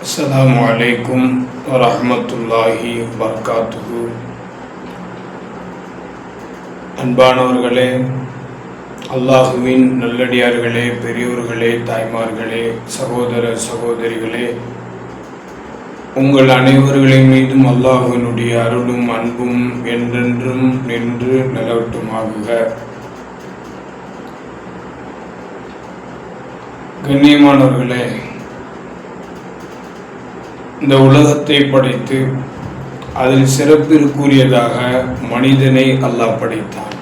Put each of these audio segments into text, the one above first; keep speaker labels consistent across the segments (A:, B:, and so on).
A: السلام عليكم ورحمة الله وبركاته அன்பானவர்களே அல்லாஹுவின் நல்லடியார்களே பெரியோர்களே தாய்மார்களே சகோதர சகோதரிகளே உங்கள் அனைவர்களின் மீதும் அல்லாஹுவினுடைய அருளும் அன்பும் என்றென்றும் நின்று நிலவட்டுமாகுக கண்ணியமானவர்களே இந்த உலகத்தை படைத்து அதில் சிறப்பிற்குரியதாக மனிதனை அல்லாஹ் படைத்தான்.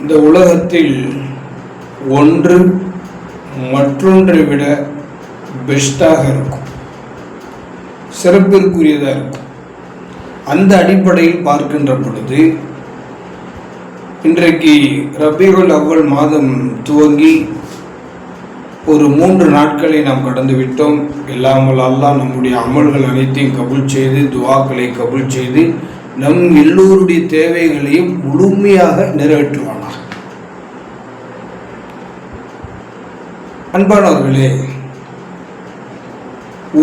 A: இந்த உலகத்தில் ஒன்று மற்றொன்றை விட பெஸ்டாக இருக்கும். சிறப்பிற்குரியதாக இருக்கும். அந்த அடிப்படையில் பார்க்கின்ற பொழுது இன்றைக்கு ரபிகள் அவ்வல் மாதம் துவங்கி ஒரு மூன்று நாட்களை நாம் கடந்து விட்டோம். இல்லாமல் அல்லாஹ் நம்முடைய அமல்கள் அனைத்தையும் கபுல் செய்து துவாக்களை கபுல் செய்து நம் எல்லோருடைய தேவைகளையும் முழுமையாக நிறைவேற்றுவானாக. அன்பானவர்களே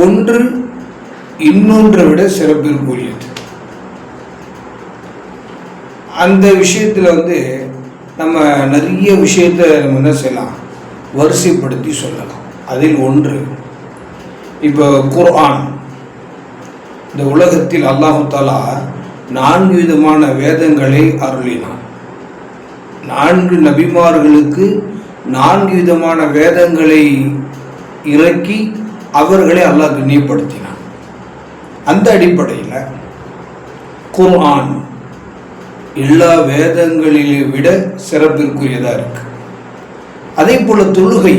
A: ஒன்று இன்னொன்றை விட சிறப்பிற்குரியது அந்த விஷயத்தில் வந்து நம்ம நிறைய விஷயத்தை நம்ம என்ன செய்யலாம்? வரிசைப்படுத்தி சொல்லலாம். அதில் ஒன்று இப்போ குர்ஆன். இந்த உலகத்தில் அல்லாஹு தாலா நான்கு விதமான வேதங்களை அருளினான். நான்கு நபிமார்களுக்கு நான்கு விதமான வேதங்களை இறக்கி அவர்களை அல்லாஹ் கண்ணியப்படுத்தினான். அந்த அடிப்படையில் குர்ஆன் எல்லா வேதங்களிலே விட சிறப்பிற்குரியதாக இருக்குது அதே போல தொழுகை.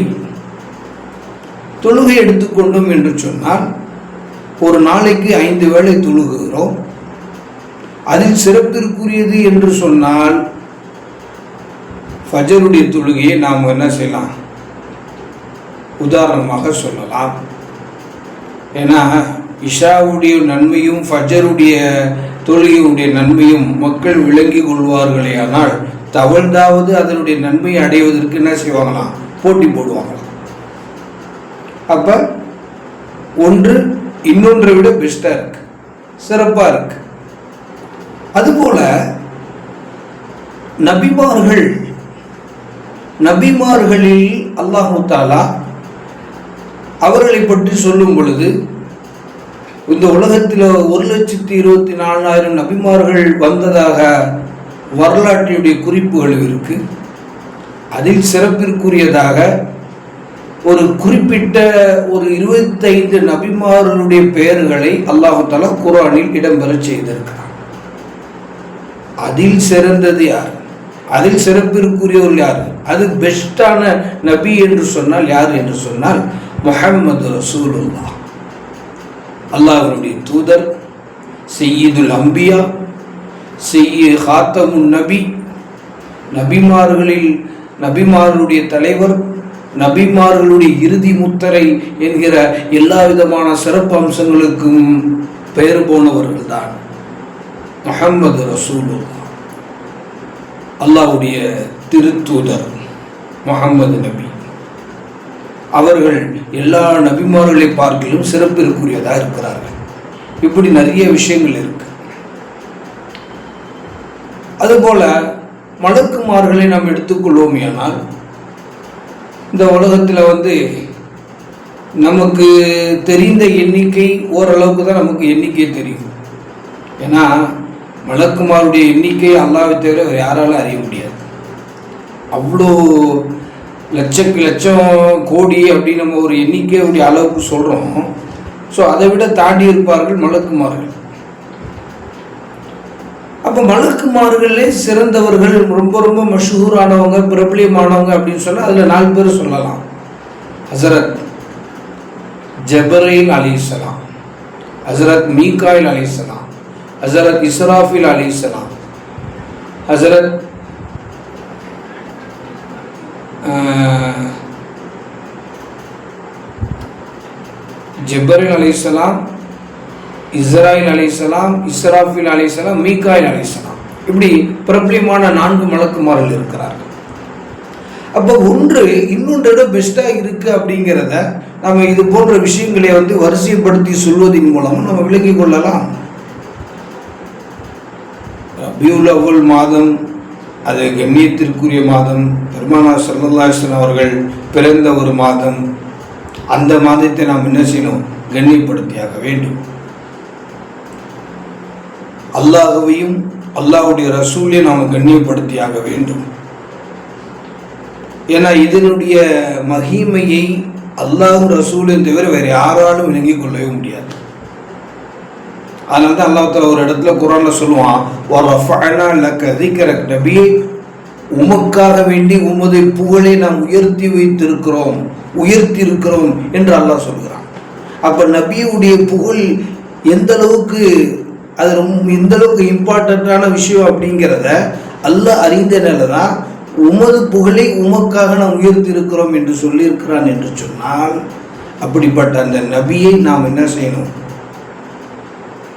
A: தொழுகை எடுத்துக்கொண்டோம் என்று சொன்னால் ஒரு நாளைக்கு ஐந்து வேளை தொழுகிறோம். அதில் சிறப்பிற்குரியது என்று சொன்னால் ஃபஜருடைய தொழுகையை நாம் என்ன செய்யலாம்? உதாரணமாக சொல்லலாம். ஏன்னா இஷாவுடைய நன்மையும் ஃபஜருடைய தொழுகையுடைய நன்மையும் மக்கள் விளங்கி கொள்வார்களே ஆனால் தவழ்ந்தாவது அதனுடைய நன்மையை அடைவதற்கு என்ன செய்வாங்களாம்? போட்டி போடுவாங்களாம். அப்போ ஒன்று இன்னொன்றை விட பெஸ்ட்டாக இருக்கு. சிறப்பாக இருக்கு. அதுபோல நபிமார்கள் நபிமார்களில் அல்லாஹு தாலா அவர்களை பற்றி சொல்லும் பொழுது இந்த உலகத்தில் ஒரு லட்சத்தி இருபத்தி நாலாயிரம் நபிமார்கள் வந்ததாக வரலாற்றினுடைய குறிப்புகள் இருக்கு. அதில் சிறப்பிற்குரியதாக ஒரு குறிப்பிட்ட ஒரு இருபத்தைந்து நபிமாரனுடைய பெயர்களை அல்லாஹால குரானில் இடம்பெற செய்திருக்கிறார் அதில் சிறந்தது யார்? அதில் சிறப்பிற்குரியவர் யார்? அது பெஸ்டான நபி என்று சொன்னால் யார் என்று சொன்னால் முஹம்மது ரசூலுல்லா அல்லாஹனுடைய தூதர் செய்யீதுல் அம்பியா செய்ய ஹாத்தமுன் நபி. நபிமார்களில் நபிமார்களுடைய தலைவர் நபிமார்களுடைய இறுதி முத்தரை என்கிற எல்லா விதமான சிறப்பு அம்சங்களுக்கும் பெயர் போனவர்கள் தான் முகம்மது ரசூலுல்லா அல்லாவுடைய திருத்தூதர் முகமது நபி. அவர்கள் எல்லா நபிமார்களை பார்க்கிலும் சிறப்பிற்குரியதாக இருக்கிறார்கள். இப்படி நிறைய விஷயங்கள் இருக்கு. அதுபோல மலக்குமார்களை நாம் எடுத்துக்கொள்வோம் ஆனால் இந்த உலகத்தில் வந்து நமக்கு தெரிந்த எண்ணிக்கை ஓரளவுக்கு தான் நமக்கு எண்ணிக்கை தெரியும். ஏன்னா மலக்குமாருடைய எண்ணிக்கை அல்லாவை தவிர யாராலும் அறிய முடியாது. அவ்வளோ லட்சக்கு லட்சம் கோடி அப்படின்னு நம்ம ஒரு எண்ணிக்கையுடைய அளவுக்கு சொல்கிறோம் ஸோ அதை விட தாண்டி இருப்பார்கள் மலக்குமார்கள். மலுக்குமார்களே சிறந்தவர்கள் ரொம்ப ரொம்ப மஷூரானவங்க பிரபலியமானவங்க அப்படின்னு சொன்னால் அதில் நாலு பேர் சொல்லலாம். ஹசரத் ஜபரைல் அலிசலாம் ஹசரத் மீகாயில் அலிசலாம் ஹசரத் இஸ்ராஃபில் அலிசலாம் ஹசரத் ஜிப்ரீல் அலிசலாம் இஸ்ராயில் அலிசலாம் இஸ்ராஃபில் அலிசலாம் மீகாயில் அலிசலாம். இப்படி பிரபலியமான நான்கு மலக்குமாரில் இருக்கிறார்கள். அப்போ ஒன்று இன்னொன்றோட பெஸ்ட்டாக இருக்குது அப்படிங்கிறத நம்ம இது போன்ற விஷயங்களை வந்து வரிசைப்படுத்தி சொல்வதன் மூலம் நம்ம விளங்கிக் கொள்ளலாம். ரபியுல் மாதம் அது கண்ணியத்திற்குரிய மாதம் பெருமானா சல்லல்லாஹன் அவர்கள் பிறந்த ஒரு மாதம். அந்த மாதத்தை நாம் என்ன செய்யணும்? கண்ணியப்படுத்தியாக வேண்டும். அல்லாஹுவையும் அல்லாஹுடைய ரசூலையும் நாம் கண்ணியப்படுத்தியாக வேண்டும். ஏன்னா இதனுடைய மகிமையை அல்லாஹ் ரசூலையும் தவிர வேறு யாராலும் விளங்கிக் கொள்ளவே முடியாது. அதனால தான் அல்லாஹ் ஒரு இடத்துல குரானில் சொல்லுவான் நபி. உமக்காக வேண்டி உமது புகழை நாம் உயர்த்தி வைத்திருக்கிறோம் உயர்த்தி இருக்கிறோம் என்று அல்லாஹ் சொல்கிறான். அப்ப நபியுடைய புகழ் எந்த அளவுக்கு அது ரொம்ப இந்தளவுக்கு இம்பார்ட்டண்ட்டான விஷயம் அப்படிங்கிறத அல்ல அறிந்தனால தான் உமது புகழை உமக்காக நாம் உயர்த்திருக்கிறோம் என்று சொல்லியிருக்கிறான் என்று சொன்னால் அப்படிப்பட்ட அந்த நபியை நாம் என்ன செய்யணும்?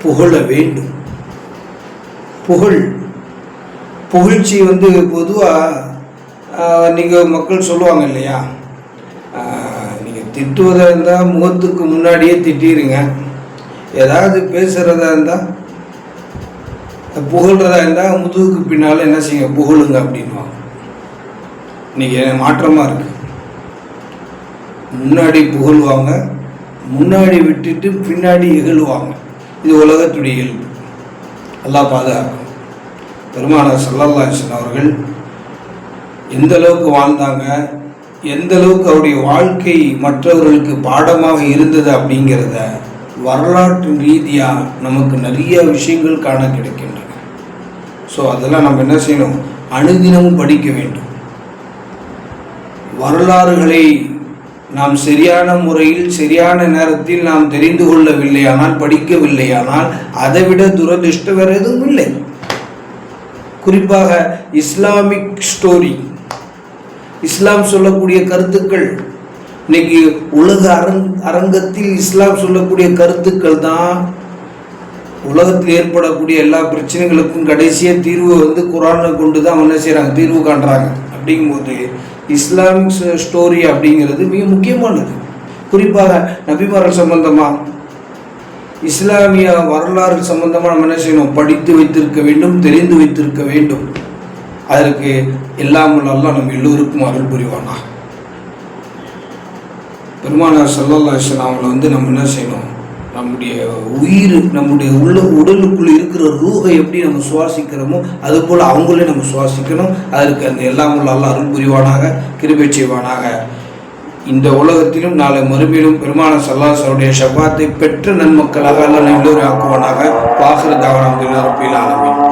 A: புகழ வேண்டும். புகழ். புகழ்ச்சி வந்து பொதுவாக நீங்கள் மக்கள் சொல்லுவாங்க இல்லையா? நீங்கள் திட்டுவதாக இருந்தால் முகத்துக்கு முன்னாடியே திட்டிடுங்க ஏதாவது பேசுகிறதா இருந்தால் புகழ்றதா இருந்தால் முதுகுக்கு பின்னால் என்ன செய்யுங்க? புகழுங்க அப்படின்வாங்க இன்னைக்கு மாற்றமாக இருக்கு. முன்னாடி புகழ்வாங்க முன்னாடி விட்டுட்டு பின்னாடி இகழ்வாங்க. இது உலகத்துடைய இயல்பு. எல்லாம் பாதுகாக்கும். பெருமானார் சல்லல்லாஹன் அவர்கள் எந்த அளவுக்கு வாழ்ந்தாங்க எந்த அளவுக்கு அவருடைய வாழ்க்கை மற்றவர்களுக்கு பாடமாக இருந்தது அப்படிங்கிறத வரலாற்று ரீதியாக நமக்கு நிறைய விஷயங்கள் காண கிடைக்கின்றன. ஸோ அதெல்லாம் நம்ம என்ன செய்யணும்? அனுதினமும் படிக்க வேண்டும். வரலாறுகளை நாம் சரியான முறையில் சரியான நேரத்தில் நாம் தெரிந்து கொள்ளவில்லையானால் படிக்கவில்லையானால் அதை விட துரதிருஷ்டம் வேறு எதுவும் இல்லை. குறிப்பாக இஸ்லாமிக் ஸ்டோரி இஸ்லாம் சொல்லக்கூடிய கருத்துக்கள் இன்னைக்கு உலக அரங் அரங்கத்தில் இஸ்லாம் சொல்லக்கூடிய கருத்துக்கள் தான் உலகத்தில் ஏற்படக்கூடிய எல்லா பிரச்சனைகளுக்கும் கடைசியாக தீர்வு வந்து குரானை கொண்டு தான் என்ன செய்கிறாங்க தீர்வு காண்றாங்க. அப்படிங்கும்போது இஸ்லாமிக் ஸ்டோரி அப்படிங்கிறது மிக முக்கியமானது. குறிப்பாக நபிமார்கள் சம்பந்தமாக இஸ்லாமிய வரலாறு சம்பந்தமாக நம்ம என்ன செய்யணும்? படித்து வைத்திருக்க வேண்டும் தெரிந்து வைத்திருக்க வேண்டும். அதற்கு எல்லாம் நல்லா நம்ம எல்லோருக்கும் அருள் புரிவானா பெருமானார் சல்லல்லா இஸ்லாமில் வந்து நம்ம என்ன செய்யணும்? நம்முடைய உயிர் நம்முடைய உள்ள உடலுக்குள் இருக்கிற ரூகை எப்படி நம்ம சுவாசிக்கிறோமோ அது போல் அவங்களே நம்ம சுவாசிக்கணும். அதற்கு அந்த எல்லாம் உள்ள அல்ல அருள் புரிவானாக கிருபை செய்வானாக. இந்த உலகத்திலும் நாளை மறுமையிலும் பெருமான சல்லாசருடைய சபாத்தை பெற்ற நன்மக்களாக எல்லாம் எல்லோரும் ஆக்குவானாக. பாசுர தாவரம் எல்லாரும் ஆலமீன்.